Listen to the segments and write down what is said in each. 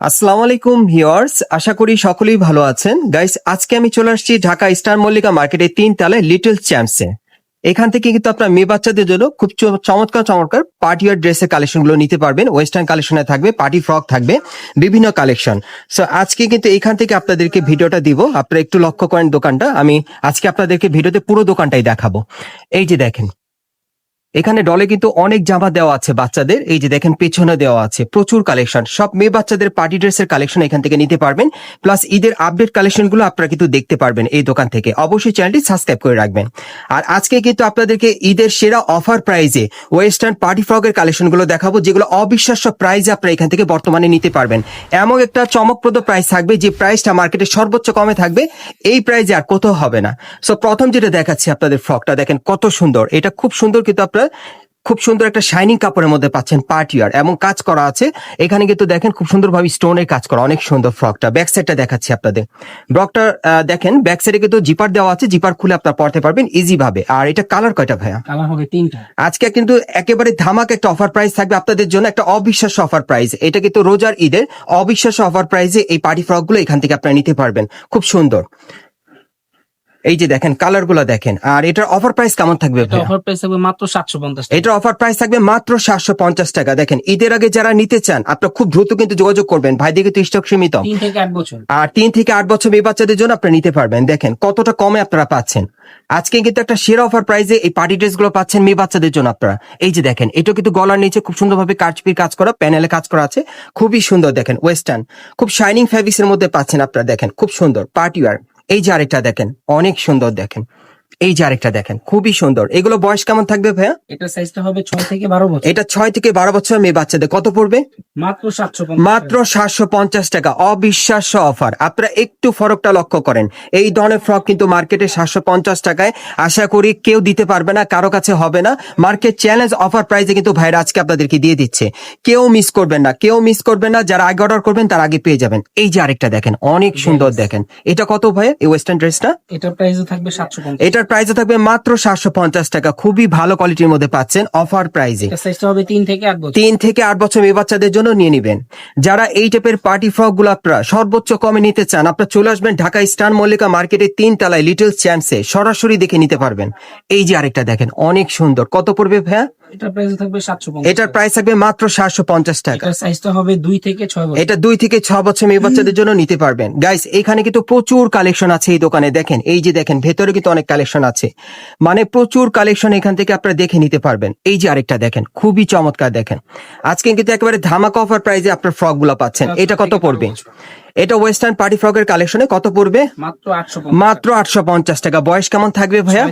আসসালামু আলাইকুম, ভিউয়ার্স। আশা করি সকলেই ভালো আছেন। গাইস, আজকে আমি চলে আসছি ঢাকা স্টার মল্লিকা মার্কেটের তিন তলায় লিটল চ্যাম্পসে। এখান থেকে কিন্তু আপনার মেয়ে বাচ্চাদের জন্য খুব চমৎকার চমৎকার পার্টি ওয়ার ড্রেসের কালেকশনগুলো নিতে পারবেন। ওয়েস্টার্ন কালেকশনে থাকবে, পার্টি ফ্রক থাকবে, বিভিন্ন কালেকশন। সো আজকে কিন্তু এখান থেকে আপনাদেরকে ভিডিওটা দিব। আপনারা একটু লক্ষ্য করেন দোকানটা। আমি আজকে আপনাদেরকে ভিডিওতে পুরো দোকানটাই দেখাবো। এই যে দেখেন এখানে ডলে কিন্তু অনেক জামা দেওয়া আছে বাচ্চাদের। এই যে দেখেন, পেছনে দেওয়া আছে। প্রচুর কালেকশন সব মেয়ে বাচ্চাদের পার্টি ড্রেসের কালেকশন এখান থেকে নিতে পারবেন। প্লাস ঈদের আপডেট কালেকশনগুলো আপনারা কিন্তু দেখতে পারবেন এই দোকান থেকে। অবশ্যই চ্যানেলটি সাবস্ক্রাইব করে রাখবেন। আর আজকে কিন্তু আপনাদেরকে ঈদের সেরা অফার প্রাইজে ওয়েস্টার্ন পার্টি ফ্রকের কালেকশনগুলো দেখাবো, যেগুলো অবিশ্বাস্য প্রাইজে আপনারা এখান থেকে বর্তমানে নিতে পারবেন। এমন একটা চমকপ্রদ প্রাইস থাকবে, যে প্রাইসটা মার্কেটে সর্বোচ্চ কমে থাকবে। এই প্রাইজে আর কোথাও হবে না। সো প্রথম যেটা দেখাচ্ছি আপনাদের ফ্রকটা দেখেন কত সুন্দর। এটা খুব সুন্দর কিন্তু আপনারা খুব সুন্দর একটা শাইনিং কাপড়ের মধ্যে পাচ্ছেন পার্টিয়ার এবং কাজ করা আছে। এখানে কিন্তু দেখেন খুব সুন্দরভাবে স্টোনের কাজ করা অনেক সুন্দর ফ্রকটা ব্যাক সাইডটা দেখাচ্ছি আপনাদের। ফ্রকটা দেখেন ব্যাক সাইডে কিন্তু জিপার দেওয়া আছে জিপার খুলে আপনার পড়তে পারবেন ইজি ভাবে। আর এটা কালার কয়টা ভাইয়া? কালার হবে তিনটা। আজকে কিন্তু একেবারে ধামাক একটা অফার প্রাইস থাকবে আপনাদের জন্য একটা অবিশ্বাস্য অফার প্রাইস এটা কিন্তু রোজার ঈদের অবিশ্বাস্য অফার প্রাইসে এই পার্টি ফ্রকগুলো এখান থেকে আপনারা নিতে পারবেন। খুব সুন্দর। এই যে দেখেন কালারগুলো দেখেন। আর এটার অফার প্রাইস কেমন থাকবে অফার প্রাইস থাকবে মাত্র সাতশো পঞ্চাশ এটার অফার প্রাইস থাকবে মাত্র সাতশো পঞ্চাশ টাকা। দেখেন ঈদের আগে যারা নিতে চান আপনারা খুব দ্রুত কিন্তু যোগাযোগ করবেন। ভাই দিকে তো স্টক সীমিত। আর তিন থেকে আট বছর মেয়ে বাচ্চাদের জন্য আপনারা নিতে পারবেন। দেখেন কতটা কমে আপনারা পাচ্ছেন। আজকে কিন্তু একটা সেরা অফার প্রাইসে এই পার্টি ড্রেসগুলো পাচ্ছেন মেয়ে বাচ্চাদের জন্য আপনারা। এই যে দেখেন এটা কিন্তু গলার নিচে খুব সুন্দরভাবে কাচপির কাজ করা প্যানেলে কাজ করা আছে। খুবই সুন্দর দেখেন ওয়েস্টার্ন খুব শাইনিং ফ্যাব্রিক্স এর মধ্যে পাচ্ছেন আপনারা দেখেন খুব সুন্দর পার্টি ওয়ার এই যে আরেকটা দেখেন অনেক সুন্দর দেখেন। এই যে আরেকটা দেখেন খুবই সুন্দর। এগুলো বয়স কেমন থাকবে ভাইয়া? এটা সাইজটা হবে থেকে বারো বছর। এটা থেকে বারো বছর মেয়ে বাচ্চাদের। কত পড়বে? মাত্র মাত্র সাতশো পঞ্চাশ টাকা। অবিশ্বাস্য অফার আপনারা একটু ফরকটা লক্ষ্য করেন। এই ধরনের ফ্রক কিন্তু মার্কেটে সাতশো পঞ্চাশ টাকায় আশা করি কেউ দিতে পারবে না কারও কাছে হবে না। মার্কেট চ্যালেঞ্জ অফার প্রাইসে কিন্তু ভাইরা আজকে আপনাদেরকে দিয়ে দিচ্ছে। কেউ মিস করবেন না। কেউ মিস করবেন না। যারা আগে অর্ডার করবেন তার আগে পেয়ে যাবেন। এই যে আরেকটা দেখেন অনেক সুন্দর দেখেন। এটা কত ভাই এই ওয়েস্টার্ন ড্রেসটা এটা প্রাইস থাকবে সাতশো পঞ্চাশ এটার প্রাইসে থাকবে মাত্র সাতশো পঞ্চাশ টাকা। খুবই ভালো কোয়ালিটির মধ্যে পাচ্ছেন অফার সাইজটা হবে তিন থেকে আট বছর। তিন থেকে আট বছর মেয়ে বাচ্চাদের জন্য নিয়ে নিবেন। যারা এই টাইপের পার্টি ফ্রকগুলো আপনারা সর্বোচ্চ কমে নিতে চান আপনারা চলে আসবেন ঢাকা স্টার মল্লিকা মার্কেটের তিন তলায় লিটল চ্যাম্পসে সরাসরি দেখে নিতে পারবেন। এই যে আরেকটা দেখেন অনেক সুন্দর। কত পড়বে ভাইয়া? এটার প্রাইস থাকবে মাত্র সাতশো পঞ্চাশ টাকা। সাইজটা হবে দুই থেকে ছয় এটা দুই থেকে ছ বছর মেয়ে বাচ্চাদের জন্য নিতে পারবেন। গাইস এখানে কিন্তু প্রচুর কালেকশন আছে এই দোকানে। দেখেন এই যে দেখেন ভেতরে কিন্তু অনেক কালেকশন আছে। মানে প্রচুর কালেকশন এখান থেকে আপনারা দেখে নিতে পারবেন। এই যে আরেকটা দেখেন খুবই চমৎকার দেখেন। আজকে কিন্তু একেবারে ধামাকা অফার প্রাইজে আপনার ফ্রকগুলো পাচ্ছেন। এটা কত পড়বে? এটা ওয়েস্টার্ন পার্টি ফ্রকের কালেকশনে কত পড়বে? মাত্র আটশো পঞ্চাশ। টাকা। বয়স কেমন থাকবে ভাইয়া?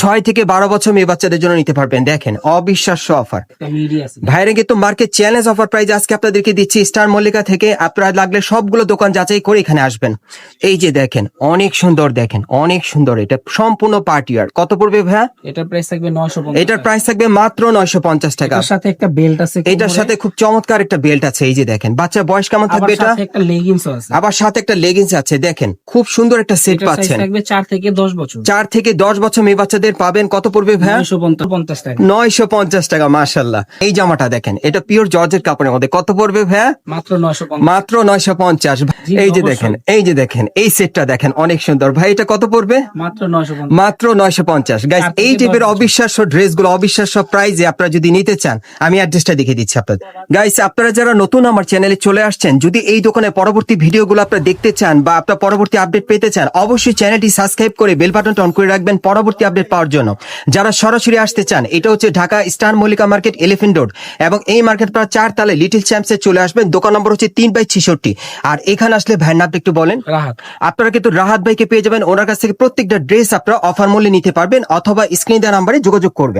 ছয় থেকে বারো বছর। মেয়ে বাচ্চাদের জন্য নিতে পারবেন। দেখেন অবিশ্বাস্য অফার ভাইরে কিন্তু মার্কেট চ্যালেঞ্জ অফার প্রাইজ আজকে আপনাদেরকে দিচ্ছি। স্টার মল্লিকা থেকে আপনারা লাগলে সবগুলো দোকান যাচাই করে এখানে আসবেন। এই যে দেখেন অনেক সুন্দর দেখেন অনেক সুন্দর। এটা সম্পূর্ণ পার্টিয়ার কত পড়বে ভাইয়া? এটার প্রাইস থাকবে নয়শো পঞ্চাশ এটার প্রাইস থাকবে মাত্র নয়শো পঞ্চাশ টাকা। সাথে একটা বেল্ট আছে এটার সাথে খুব চমৎকার একটা বেল্ট আছে। এই যে দেখেন বাচ্চার বয়স কেমন থাকবে এটা? একটা লেগিংস আছে। আবার সাথে একটা লেগিংস আছে দেখেন খুব সুন্দর একটা সেট পাচ্ছেন। থাকবে চার থেকে দশ বছর। চার থেকে দশ বছর মেয়ে বাচ্চাদের পাবেন কত পড়বে ভাইয়া? নয়শো পঞ্চাশ টাকা। মাশাল্লাহ এই জামাটা দেখেন এটা পিওর জর্জের কাপড়ের মধ্যে কত পড়বে ভাইয়া? মাত্র নয়শো মাত্র নয়শো পঞ্চাশ। জি, এই যে দেখেন এই যে দেখেন এই সেটটা দেখেন অনেক সুন্দর। ভাই এটা কত পড়বে? মাত্র নয়শো মাত্র নয়শো পঞ্চাশ। গাইস এই টাইপের অবিশ্বাস্য ড্রেসগুলো অবিশ্বাস্য প্রাইজে আপনারা যদি নিতে চান আমি অ্যাড্রেসটা দেখে দিচ্ছি আপনাদের। গাইস আপনারা যারা নতুন আমার চ্যানেলে চলে আসছেন যদি এই দোকানে পরবর্তী ভিডিওগুলো আপনারা দেখতে চান বা আপনার পরবর্তী আপডেট পেতে চান অবশ্যই চ্যানেলটি সাবস্ক্রাইব করে বেল বাটনটা অন করে রাখবেন পরবর্তী আপডেট পাওয়ার জন্য। যারা সরাসরি আসতে চান এটা হচ্ছে Dhaka star Mallika market elephant road এবং এই মার্কেট প্রায় চার তালে লিটল চ্যাম্পসে চলে আসবেন। দোকান নম্বর হচ্ছে তিন বাই ছিষট্টি। আর এখানে আসলে ভ্যান নামটা একটু বলেন। রাহাত। আপনারা কিন্তু রাহাত ভাইকে পেয়ে যাবেন। ওনার কাছ থেকে প্রত্যেকটা ড্রেস আপনারা অফার মূল্যে নিতে পারবেন অথবা স্ক্রিন দেওয়া নাম্বারে যোগাযোগ করবেন।